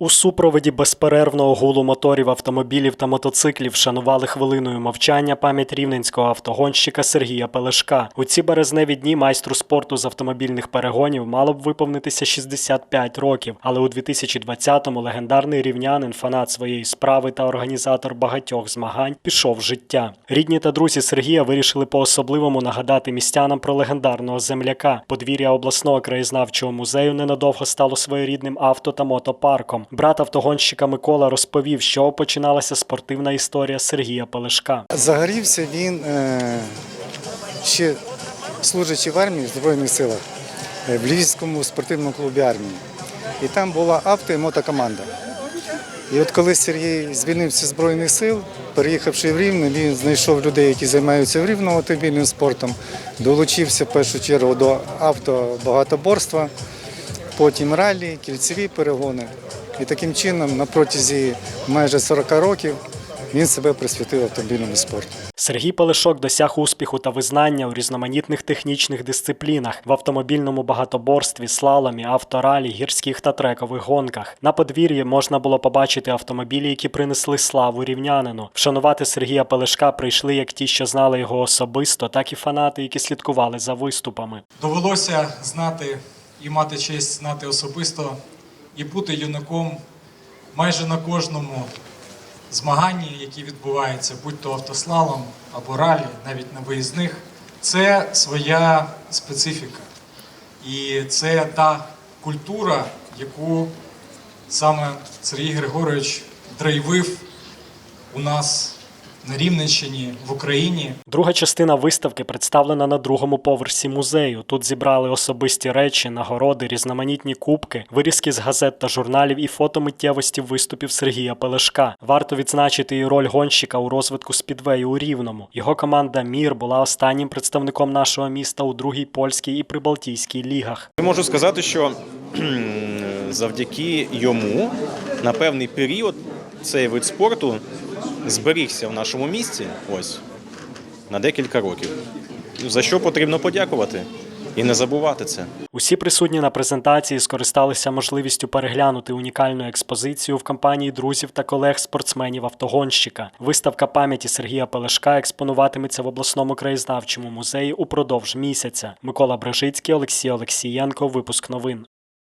У супроводі безперервного гулу моторів, автомобілів та мотоциклів вшанували хвилиною мовчання пам'ять рівненського автогонщика Сергія Пелешка. У ці березневі дні майстру спорту з автомобільних перегонів мало б виповнитися 65 років, але у 2020-му легендарний рівнянин, фанат своєї справи та організатор багатьох змагань, пішов з життя. Рідні та друзі Сергія вирішили по-особливому нагадати містянам про легендарного земляка. Подвір'я обласного краєзнавчого музею ненадовго стало своєрідним авто та мотопарком. Брат автогонщика Микола розповів, що починалася спортивна історія Сергія Пелешка. Загорівся він е, ще служачи в армії в Збройних силах е, в Львівському спортивному клубі армії. І там була авто і мотокоманда. І от коли Сергій звільнився з Збройних сил, переїхавши в Рівне, він знайшов людей, які займаються в Рівному автомобільним спортом, долучився в першу чергу до автобагатоборства, потім ралі, кільцеві перегони. І таким чином на протязі майже 40 років він себе присвятив автомобільному спорту. Сергій Пелешок досяг успіху та визнання у різноманітних технічних дисциплінах в автомобільному багатоборстві, слаломі, авторалі, гірських та трекових гонках. На подвір'ї можна було побачити автомобілі, які принесли славу рівнянину. Вшанувати Сергія Пелешка прийшли як ті, що знали його особисто, так і фанати, які слідкували за виступами. Довелося знати і мати честь знати особисто і бути юнаком майже на кожному змаганні, які відбуваються, будь то автослалом або ралі, навіть на виїзних, це своя специфіка. І це та культура, яку саме Сергій Григорович драйвив у нас на Рівненщині, в Україні. Друга частина виставки представлена на другому поверсі музею. Тут зібрали особисті речі, нагороди, різноманітні кубки, вирізки з газет та журналів і фото миттєвості виступів Сергія Пелешка. Варто відзначити і роль гонщика у розвитку спідвею у Рівному. Його команда Мір була останнім представником нашого міста у другій польській і прибалтійській лігах. Я можу сказати, що завдяки йому на певний період цей вид спорту зберігся в нашому місті ось на декілька років. За що потрібно подякувати і не забувати це. Усі присутні на презентації скористалися можливістю переглянути унікальну експозицію в компанії друзів та колег спортсменів автогонщика. Виставка пам'яті Сергія Пелешка експонуватиметься в обласному краєзнавчому музеї упродовж місяця. Микола Брежицький, Олексій Олексієнко. Випуск новин.